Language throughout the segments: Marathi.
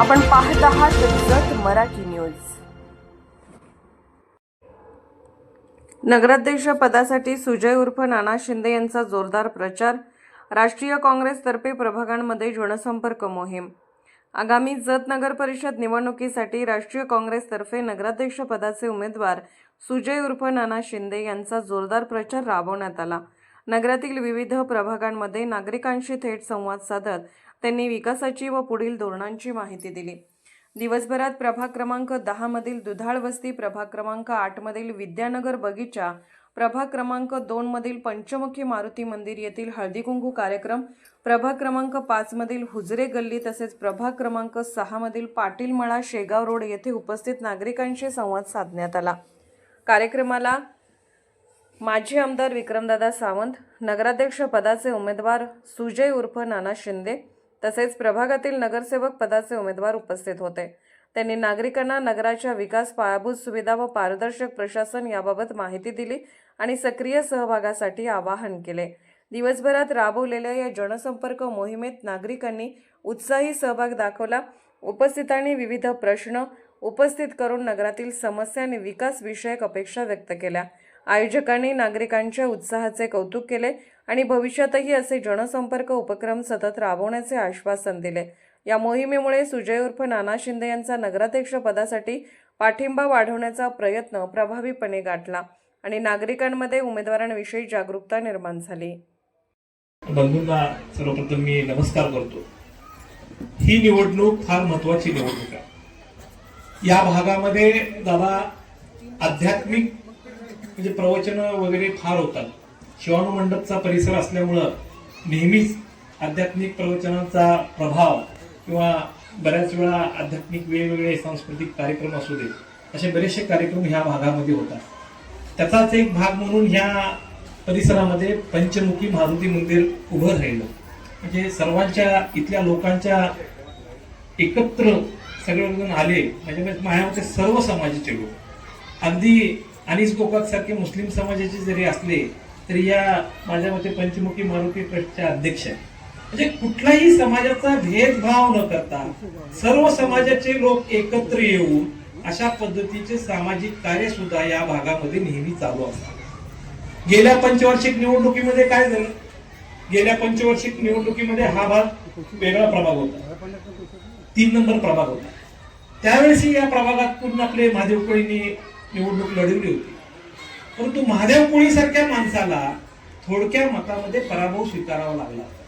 आपण पाहत आहात जत मराठी न्यूज. नगराध्यक्ष पदासाठी सुजय उर्फ नाना शिंदे यांचा जोरदार प्रचार राष्ट्रीय काँग्रेसतर्फे प्रभागांमध्ये जनसंपर्क मोहीम. आगामी जत नगर परिषद निवडणुकीसाठी राष्ट्रीय काँग्रेसतर्फे नगराध्यक्ष पदाचे उमेदवार सुजय उर्फ नाना शिंदे यांचा जोरदार प्रचार राबवण्यात आला. नगरातील विविध प्रभागांमध्ये नागरिकांशी थेट संवाद साधत त्यांनी विकासाची व पुढील धोरणांची माहिती दिली. दिवसभरात प्रभाग क्रमांक दहा मधील दुधाळ वस्ती प्रभाग क्रमांक आठ मधील विद्यानगर बगीचा प्रभाग क्रमांक दोन मधील पंचमुखी मारुती मंदिर येथील हळदीकुंकू कार्यक्रम प्रभाग क्रमांक पाच मधील हुजरे गल्ली तसेच प्रभाग क्रमांक सहा मधील पाटील मळा शेगाव रोड येथे उपस्थित नागरिकांशी संवाद साधण्यात आला. कार्यक्रमाला माजी आमदार विक्रमदादा सावंत नगराध्यक्ष पदाचे उमेदवार सुजय उर्फ नाना शिंदे तसेच प्रभागातील नगरसेवक पदाचे उमेदवार उपस्थित होते. त्यांनी नागरिकांना नगराच्या विकास पायाभूत सुविधा व पारदर्शक प्रशासन याबाबत माहिती दिली आणि सक्रिय सहभागासाठी आवाहन केले. दिवसभरात राबवलेल्या या जनसंपर्क मोहिमेत नागरिकांनी उत्साही सहभाग दाखवला. उपस्थितांनी विविध प्रश्न उपस्थित करून नगरातील समस्या आणि विकास विषयक अपेक्षा व्यक्त केल्या. आयोजकांनी नागरिकांच्या उत्साहाचे कौतुक केले आणि भविष्यातही असे जनसंपर्क उपक्रम सतत राबवण्याचे आश्वासन दिले. या मोहिमेमुळे सुजय उर्फ नाना शिंदे यांचा नगराध्यक्ष पदासाठी पाठिंबा वाढवण्याचा प्रयत्न प्रभावीपणे गाठला आणि नागरिकांमध्ये उमेदवारांविषयी जागरूकता निर्माण झाली. बंधूंना सर्वप्रथम मी नमस्कार करतो. ही निवडणूक फार महत्वाची निवडणूक आहे. या भागामध्ये दादा आध्यात्मिक म्हणजे प्रवचन वगैरे फार होतात. शिवाणू मंडपचा परिसर असल्यामुळं नेहमीच आध्यात्मिक प्रवचनाचा प्रभाव किंवा बऱ्याच वेळा आध्यात्मिक वेगवेगळे सांस्कृतिक कार्यक्रम असू दे असे बरेचसे कार्यक्रम ह्या भागामध्ये होतात. त्याचाच एक भाग म्हणून ह्या परिसरामध्ये पंचमुखी मारुती मंदिर उभं राहिलं. म्हणजे सर्वांच्या इथल्या लोकांच्या एकत्र सगळेजण आले म्हणजे माझ्यामध्ये सर्व समाजाचे लोक. अगदी अनिस गोकाक सारखे मुस्लिम समाजाचे जरी असले तरी या माझ्या मते पंचमुखी मारुती ट्रस्टचे अध्यक्ष आहे म्हणजे कुठलाही समाजाचा भेदभाव न करता सर्व समाजाचे लोक एकत्र येऊन अशा पद्धतीचे सामाजिक कार्य सुद्धा या भागामध्ये नेहमी चालू असतात. गेल्या पंचवार्षिक निवडणुकीमध्ये काय झालं? गेल्या पंचवार्षिक निवडणुकीमध्ये हा भाग वेगळा प्रभाग होता. तीन नंबर प्रभाग होता. त्यावेळेस या प्रभागात आपले महादेव कोळीने निवडणूक लढवली होती. परंतु महादेव कोळीसारख्या माणसाला थोडक्या मतामध्ये पराभव स्वीकारावा लागला होता.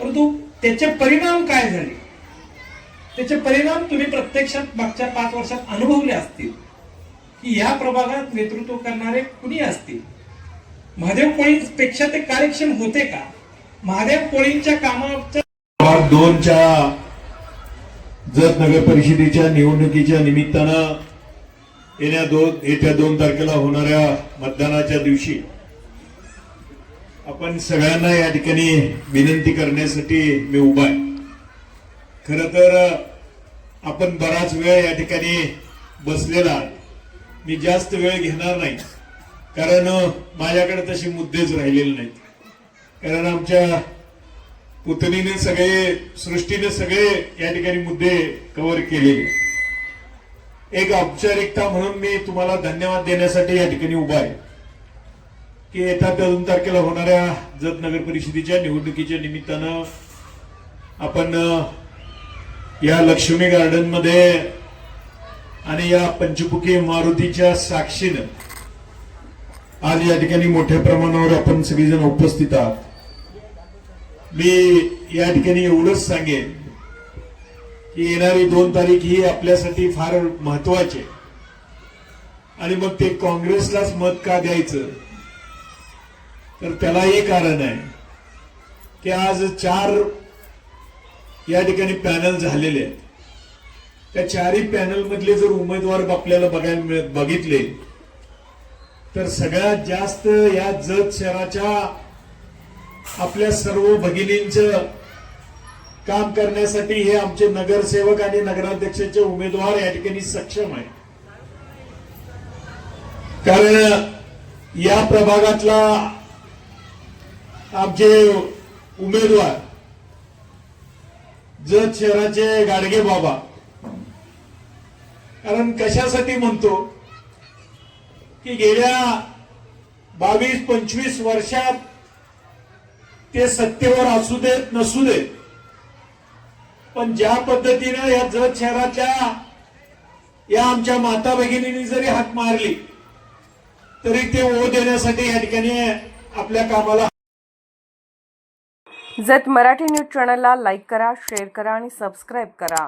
परंतु त्याचे परिणाम काय झाले? त्याचे परिणाम तुम्ही प्रत्यक्षात मागच्या पाच वर्षात अनुभवले असतील. की या प्रभागात नेतृत्व करणारे कुणी असतील? महादेव कोळींपेक्षा ते कार्यक्षम होते का? महादेव कोळींच्या कामाच्या दोनच्या जत नगर परिषदेच्या निवडणुकीच्या निमित्तानं येण्या दोन येत्या दोन तारखेला होणाऱ्या मतदानाच्या दिवशी आपण सगळ्यांना या ठिकाणी विनंती करण्यासाठी मी उभा आहे. खर तर आपण बराच वेळ या ठिकाणी बसलेला मी जास्त वेळ घेणार नाही. कारण माझ्याकडे तसे मुद्देच राहिलेले नाहीत. कारण आमच्या पुतणीने सगळे सृष्टीने सगळे या ठिकाणी मुद्दे कव्हर केलेले एक औपचारिकता म्हणून मी तुम्हाला धन्यवाद देण्यासाठी या ठिकाणी उभा आहे. की येत्या दोन तारखेला होणाऱ्या जत नगर परिषदेच्या निवडणुकीच्या निमित्तानं आपण या लक्ष्मी गार्डनमध्ये आणि या पंचमुखी मारुतीच्या साक्षीनं आज या ठिकाणी मोठ्या प्रमाणावर आपण सगळेजण उपस्थित आहात. मी या ठिकाणी एवढंच सांगेन की येणारी दोन तारीख ही आपल्यासाठी फार महत्वाची आहे. आणि मग ते काँग्रेसलाच मत का द्यायचं? तर त्याला हे कारण आहे की आज चार या ठिकाणी पॅनल झालेले आहेत. त्या चारही पॅनल मधले जर उमेदवार आपल्याला बघायला मिळत बघितले तर सगळ्यात जास्त या जत शहराच्या आपल्या सर्व भगिनींचं काम करण्यासाठी हे आमचे नगरसेवक आणि नगराध्यक्षाचे उमेदवार या ठिकाणी सक्षम आहे कारण या प्रभागातला आमचे उमेदवार जत शहराचे गाडगे बाबा कारण कशासाठी म्हणतो की गेल्या बावीस पंचवीस वर्षात ते सत्तेवर असू देत नसू देत. पण ज्या पद्धतीनं या जत शहरातल्या या आमच्या माता भगिनींनी जरी हात मारली तरी ते ओ देण्यासाठी या ठिकाणी आपल्या कामाला जत मराठी न्यूज चॅनलला लाईक करा शेअर करा आणि सबस्क्राईब करा.